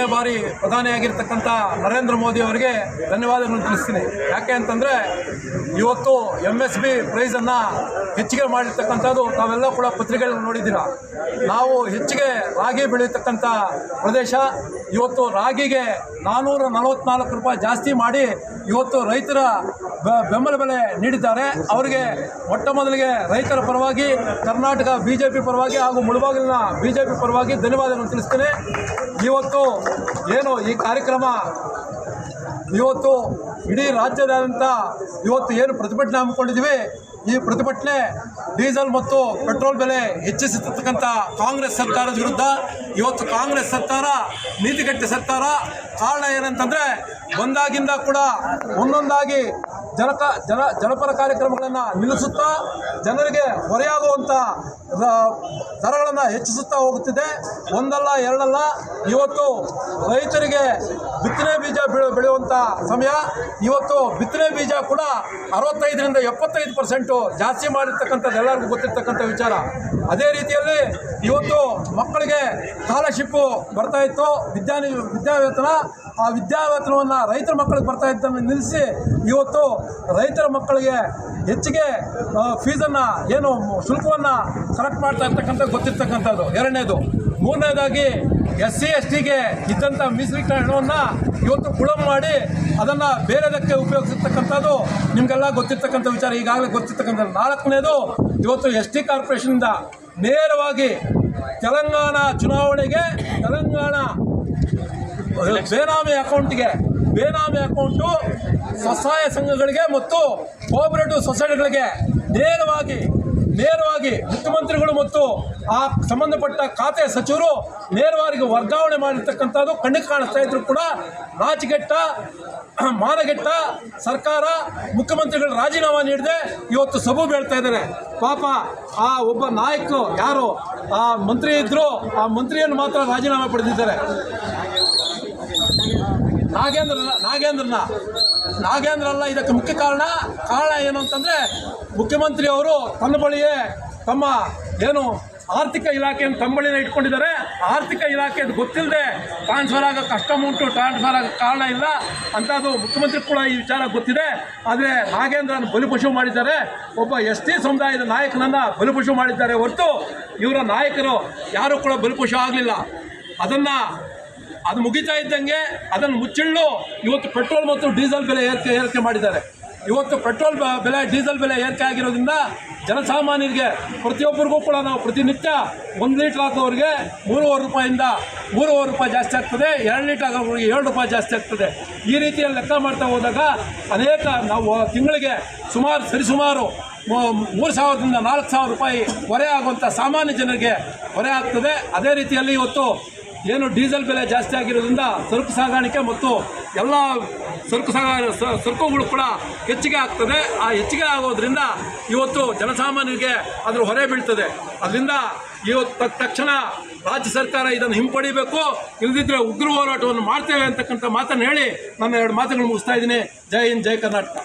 ಮೂರನೇ ಬಾರಿ ಪ್ರಧಾನಿಯಾಗಿರ್ತಕ್ಕಂಥ ನರೇಂದ್ರ ಮೋದಿ ಅವರಿಗೆ ಧನ್ಯವಾದಗಳನ್ನು ತಿಳಿಸ್ತೀನಿ. ಯಾಕೆ ಅಂತಂದರೆ ಇವತ್ತು ಎಂ ಎಸ್ ಬಿ ಪ್ರೈಸನ್ನು ಹೆಚ್ಚಿಗೆ ಮಾಡಿರ್ತಕ್ಕಂಥದ್ದು ತಾವೆಲ್ಲ ಕೂಡ ಪತ್ರಿಕೆಗಳನ್ನು ನೋಡಿದ್ದೀರಾ. ನಾವು ಹೆಚ್ಚಿಗೆ ರಾಗಿ ಬೆಳೆಯತಕ್ಕಂಥ ಪ್ರದೇಶ, ಇವತ್ತು ರಾಗಿಗೆ ನಾನ್ನೂರ ನಲವತ್ನಾಲ್ಕು ರೂಪಾಯಿ ಜಾಸ್ತಿ ಮಾಡಿ ಇವತ್ತು ರೈತರ ಬೆಂಬಲ ಬೆಲೆ ನೀಡಿದ್ದಾರೆ. ಅವರಿಗೆ ಮೊಟ್ಟ ಮೊದಲಿಗೆ ರೈತರ ಪರವಾಗಿ, ಕರ್ನಾಟಕ ಬಿ ಜೆ ಪಿ ಪರವಾಗಿ ಹಾಗೂ ಮುಳುಬಾಗಿಲಿನ ಬಿ ಜೆ ಪಿ ಪರವಾಗಿ ಧನ್ಯವಾದಗಳನ್ನು ತಿಳಿಸ್ತೇನೆ. ಇವತ್ತು ಏನು ಈ ಕಾರ್ಯಕ್ರಮ, ಇವತ್ತು ಇಡೀ ರಾಜ್ಯದಾದ್ಯಂತ ಇವತ್ತು ಏನು ಪ್ರತಿಭಟನೆ ಹಮ್ಮಿಕೊಂಡಿದ್ದೀವಿ, ಈ ಪ್ರತಿಭಟನೆ ಡೀಸೆಲ್ ಮತ್ತು ಪೆಟ್ರೋಲ್ ಬೆಲೆ ಹೆಚ್ಚಿಸತಕ್ಕಂಥ ಕಾಂಗ್ರೆಸ್ ಸರ್ಕಾರದ ವಿರುದ್ಧ, ಇವತ್ತು ಕಾಂಗ್ರೆಸ್ ಸರ್ಕಾರ, ನೀತಿಗಟ್ಟ ಸರ್ಕಾರ, ಕಾರಣ ಏನಂತಂದರೆ, ಒಂದಾಗಿಂದ ಕೂಡ ಒಂದೊಂದಾಗಿ ಜನಕ, ಜನ, ಜನಪರ ಕಾರ್ಯಕ್ರಮಗಳನ್ನು ನಿಲ್ಲಿಸುತ್ತಾ ಜನರಿಗೆ ಹೊರೆಯಾಗುವಂಥ ದರಗಳನ್ನು ಹೆಚ್ಚಿಸುತ್ತಾ ಹೋಗುತ್ತಿದೆ. ಒಂದಲ್ಲ, ಎರಡಲ್ಲ, ಇವತ್ತು ರೈತರಿಗೆ ಬಿತ್ತನೆ ಬೀಜ ಬೆಳೆ ಬೆಳೆಯುವಂಥ ಸಮಯ. ಇವತ್ತು ಬಿತ್ತನೆ ಬೀಜ ಕೂಡ ಅರವತ್ತೈದರಿಂದ ಎಪ್ಪತ್ತೈದು ಪರ್ಸೆಂಟು ಜಾಸ್ತಿ ಮಾಡಿರ್ತಕ್ಕಂಥದ್ದು ಎಲ್ಲರಿಗೂ ಗೊತ್ತಿರ್ತಕ್ಕಂಥ ವಿಚಾರ. ಅದೇ ರೀತಿಯಲ್ಲಿ ಇವತ್ತು ಮಕ್ಕಳಿಗೆ ಸ್ಕಾಲರ್ಶಿಪ್ಪು ಬರ್ತಾ ಇತ್ತು. ವಿದ್ಯಾನಿ, ವಿದ್ಯಾವೇತನ, ಆ ವಿದ್ಯಾವೇತನವನ್ನು ರೈತರ ಮಕ್ಕಳಿಗೆ ಬರ್ತಾ ಇದ್ದನ್ನು ನಿಲ್ಲಿಸಿ ಇವತ್ತು ರೈತರ ಮಕ್ಕಳಿಗೆ ಹೆಚ್ಚಿಗೆ ಫೀಸನ್ನು ಏನು ಶುಲ್ಕವನ್ನು ಕಲೆಕ್ಟ್ ಮಾಡ್ತಾ ಇರ್ತಕ್ಕಂಥ, ಗೊತ್ತಿರ್ತಕ್ಕಂಥದ್ದು. ಎರಡನೇದು, ಮೂರನೇದಾಗಿ ಎಸ್ ಸಿ ಎಸ್ ಟಿಗೆ ಇದ್ದಂಥ ಮೀಸಲಿಟ್ಟ ಹಣವನ್ನು ಇವತ್ತು ಕುಳ ಮಾಡಿ ಅದನ್ನು ಬೇರೆದಕ್ಕೆ ಉಪಯೋಗಿಸಿರ್ತಕ್ಕಂಥದ್ದು ನಿಮಗೆಲ್ಲ ಗೊತ್ತಿರ್ತಕ್ಕಂಥ ವಿಚಾರ. ಈಗಾಗಲೇ ಗೊತ್ತಿರ್ತಕ್ಕಂಥ ನಾಲ್ಕನೇದು, ಇವತ್ತು ಎಸ್ ಟಿ ಕಾರ್ಪೊರೇಷನಿಂದ ನೇರವಾಗಿ ತೆಲಂಗಾಣ ಚುನಾವಣೆಗೆ ತೆಲಂಗಾಣ, ಬೇನಾಮಿ ಅಕೌಂಟ್ಗೆ ಬೇನಾಮಿ ಅಕೌಂಟು ಸ್ವಸಹಾಯ ಸಂಘಗಳಿಗೆ ಮತ್ತು ಕೋಆಪರೇಟಿವ್ ಸೊಸೈಟಿಗಳಿಗೆ ನೇರವಾಗಿ ನೇರವಾಗಿ ಮುಖ್ಯಮಂತ್ರಿಗಳು ಮತ್ತು ಆ ಸಂಬಂಧಪಟ್ಟ ಖಾತೆ ಸಚಿವರು ನೇರವಾಗಿ ವರ್ಗಾವಣೆ ಮಾಡಿರ್ತಕ್ಕಂಥದ್ದು ಕಣ್ಣಿಗೆ ಕಾಣಿಸ್ತಾ ಇದ್ರು ಕೂಡ ರಾಜಗೆಟ್ಟ ಮಾನಗೆಟ್ಟ ಸರ್ಕಾರ, ಮುಖ್ಯಮಂತ್ರಿಗಳು ರಾಜೀನಾಮೆ ನೀಡದೆ ಇವತ್ತು ಸಬು ಬೀಳ್ತಾ ಇದ್ದಾರೆ. ಪಾಪ ಆ ಒಬ್ಬ ನಾಯಕರು ಯಾರು? ಆ ಮಂತ್ರಿ ಇದ್ರು ಆ ಮಂತ್ರಿಯನ್ನು ಮಾತ್ರ ರಾಜೀನಾಮೆ ಪಡೆದಿದ್ದಾರೆ. ನಾಗೇಂದ್ರನ ನಾಗೇಂದ್ರನ. ನಾಗೇಂದ್ರ ಅಲ್ಲ ಇದಕ್ಕೆ ಮುಖ್ಯ ಕಾರಣ ಕಾರಣ ಏನು ಅಂತಂದರೆ ಮುಖ್ಯಮಂತ್ರಿ ಅವರು ತನ್ನ ಬಳಿಯೇ ತಮ್ಮ ಏನು ಆರ್ಥಿಕ ಇಲಾಖೆಯನ್ನು ತಂಬಳಿನ ಬಳಿನೇ ಇಟ್ಕೊಂಡಿದ್ದಾರೆ. ಆರ್ಥಿಕ ಇಲಾಖೆ ಗೊತ್ತಿಲ್ಲದೆ ಟ್ರಾನ್ಸ್ಫರ್ ಆಗೋ ಕಷ್ಟ ಉಂಟು ಟ್ರಾನ್ಸ್ಫರ್ ಆಗೋ ಕಾರಣ ಇಲ್ಲ ಅಂಥದ್ದು ಮುಖ್ಯಮಂತ್ರಿ ಕೂಡ ಈ ವಿಚಾರ ಗೊತ್ತಿದೆ. ಆದರೆ ನಾಗೇಂದ್ರನ ಬಲಿಪಶು ಮಾಡಿದ್ದಾರೆ. ಒಬ್ಬ ಎಸ್ ಟಿ ಸಮುದಾಯದ ನಾಯಕನನ್ನು ಬಲಿಪಶು ಮಾಡಿದ್ದಾರೆ ಹೊರತು ಇವರ ನಾಯಕರು ಯಾರೂ ಕೂಡ ಬಲಿಪಶು ಆಗಲಿಲ್ಲ. ಅದನ್ನು ಅದು ಮುಗಿತಾ ಇದ್ದಂಗೆ ಅದನ್ನು ಮುಚ್ಚಿಳ್ಳು ಇವತ್ತು ಪೆಟ್ರೋಲ್ ಮತ್ತು ಡೀಸೆಲ್ ಬೆಲೆ ಏರಿಕೆ ಏರಿಕೆ ಮಾಡಿದ್ದಾರೆ. ಇವತ್ತು ಪೆಟ್ರೋಲ್ ಬೆಲೆ, ಡೀಸೆಲ್ ಬೆಲೆ ಏರಿಕೆ ಆಗಿರೋದ್ರಿಂದ ಜನಸಾಮಾನ್ಯರಿಗೆ, ಪ್ರತಿಯೊಬ್ಬರಿಗೂ ಕೂಡ ನಾವು ಪ್ರತಿನಿತ್ಯ ಒಂದು ಲೀಟ್ರ್ ಹಾಕೋರಿಗೆ ಮೂರುವರೆ ರೂಪಾಯಿಂದ ಮೂರುವರೆ ರೂಪಾಯಿ ಜಾಸ್ತಿ ಆಗ್ತದೆ. ಎರಡು ಲೀಟ್ರ್ ಹಾಕೋರಿಗೆ ಏಳು ರೂಪಾಯಿ ಜಾಸ್ತಿ ಆಗ್ತದೆ. ಈ ರೀತಿಯಲ್ಲಿ ಲೆಕ್ಕ ಮಾಡ್ತಾ ಹೋದಾಗ ಅನೇಕ ನಾವು ತಿಂಗಳಿಗೆ ಸುಮಾರು, ಸರಿಸುಮಾರು ಮೂರು ಸಾವಿರದಿಂದ ನಾಲ್ಕು ಸಾವಿರ ರೂಪಾಯಿ ಹೊರೆ ಆಗುವಂಥ ಸಾಮಾನ್ಯ ಜನರಿಗೆ ಹೊರೆ ಆಗ್ತದೆ. ಅದೇ ರೀತಿಯಲ್ಲಿ ಇವತ್ತು ಏನು ಡೀಸೆಲ್ ಬೆಲೆ ಜಾಸ್ತಿ ಆಗಿರೋದ್ರಿಂದ ಸರಕು ಸಾಗಾಣಿಕೆ ಮತ್ತು ಎಲ್ಲ ಸರಕು ಸಾಗ ಸರಕುಗಳು ಕೂಡ ಹೆಚ್ಚಿಗೆ ಆಗ್ತದೆ. ಆ ಹೆಚ್ಚಿಗೆ ಆಗೋದ್ರಿಂದ ಇವತ್ತು ಜನಸಾಮಾನ್ಯರಿಗೆ ಅದರ ಹೊರೆ ಬೀಳ್ತದೆ. ಅದರಿಂದ ಇವತ್ತು ತಕ್- ತಕ್ಷಣ ರಾಜ್ಯ ಸರ್ಕಾರ ಇದನ್ನು ಹಿಂಪಡಿಬೇಕು. ಇಲ್ಲದಿದ್ದರೆ ಉಗ್ರ ಹೋರಾಟವನ್ನು ಮಾಡ್ತೇವೆ ಅಂತಕ್ಕಂಥ ಮಾತನ್ನು ಹೇಳಿ ನನ್ನ ಎರಡು ಮಾತುಗಳು ಮುಗಿಸ್ತಾ ಇದ್ದೀನಿ. ಜೈ ಹಿಂದ್, ಜೈ ಕರ್ನಾಟಕ.